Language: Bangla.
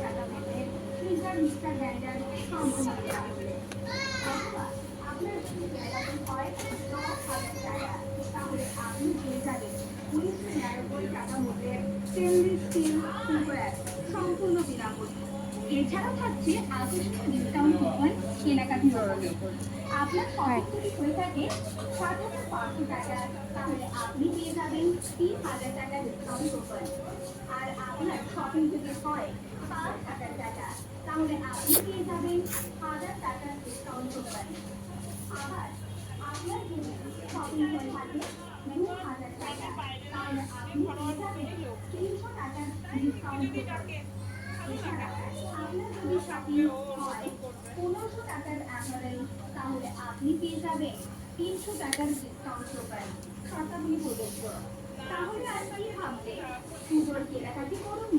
টাকা মূল্যের ফ্রিজার মিক্সার গ্রাইন্ডার সম্পূর্ণ বিনামূল্যে অথবা আপনার যদি কেনাকাটি হয় দশ হাজার টাকা তাহলে আপনি পেয়ে যাবেন উনিশশো নিরানব্বই টাকা মূল্যের স্টেনলেস সম্পূর্ণ বিনামূল্যে এছাড়াও থাকছে আকর্ষণীয় ডিসকাউন্ট কুপন কেনাকাটির উপরে আপনার শপিং যদি হয়ে থাকে সাত হাজার পাঁচশো টাকা তাহলে আপনি পেয়ে যাবেন তিন হাজার টাকা ডিসকাউন্ট কুপন আর আপনার শপিং যদি হয় পাঁচ হাজার টাকা তাহলে আপনি পেয়ে যাবেন হাজার টাকার ডিসকাউন্ট কুপন আবার আপনার যদি শপিং হয়ে থাকে দু হাজার টাকা পনেরোশো টাকার অ্যাপারেল তাহলে আপনি পেয়ে যাবেন তিনশো টাকার ডিসকাউন্ট কুপন শতাব্দী প্রযোজ্য তাহলে আর কি ভাববে পুজোর কেনাকাটি করুন।